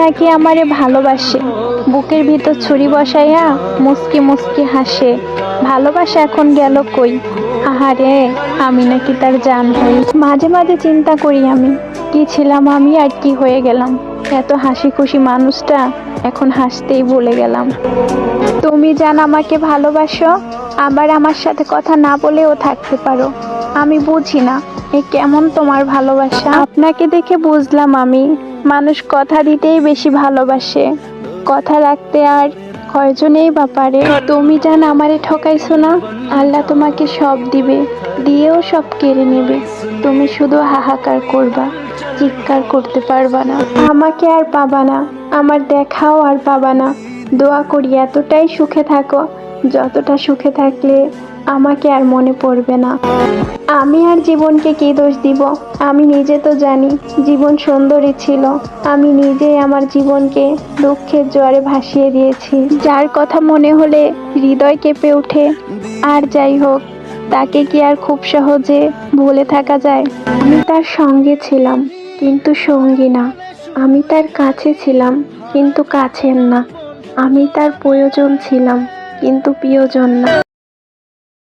নাকি আমারে ভালোবাসে? বুকের ভিতর ছুরি বসাইয়া মুসকি মুসকি হাসে। ভালোবাসা এখন গেল কই? আহারে, আমি নাকি তার জান হই। মাঝে মাঝে চিন্তা করি আমি, কি ছিলাম আমি আর কি হয়ে গেলাম। এত হাসি খুশি মানুষটা এখন হাসতেই ভুলে গেলাম। তুমি জান আমাকে ভালোবাসো, আবার আমার সাথে কথা না বলেও থাকতে পারো। আমি বুঝি না এ কেমন তোমার ভালোবাসা? আপনাকে দেখে বুঝলাম আমি। মানুষ কথা দিতেই বেশি ভালোবাসে। কথা রাখতে আর কয়জনেই বা পারে? তুমি জান আমারে ঠকাইছো না, আল্লাহ তোমাকে সব দিবে, দিয়েও সব কেড়ে নেবে। তুমি শুধু হাহাকার করবা, চিৎকার করতে পারবা না। আমাকে আর পাবা না, আমার দেখাও আর পাবা না। দোয়া করি এতটাই সুখে থাকো যতটা সুখে থাকলে আমাকে আর মনে পড়বে না। আমি আর জীবনকে কি দোষ দিব? আমি নিজে তো জানি, জীবন সুন্দরী ছিল। আমি নিজেই আমার জীবনকে দুঃখের জোয়ারে ভাসিয়ে দিয়েছি। যার কথা মনে হলে হৃদয় কেঁপে ওঠে। আর যাই হোক, তাকে কি আর খুব সহজে ভুলে থাকা যায়? আমি তার সঙ্গে ছিলাম, কিন্তু সঙ্গী না। আমি তার কাছে ছিলাম, কিন্তু কাছের না। আমি তার প্রয়োজন ছিলাম। কিন্তু প্রিয়জন না।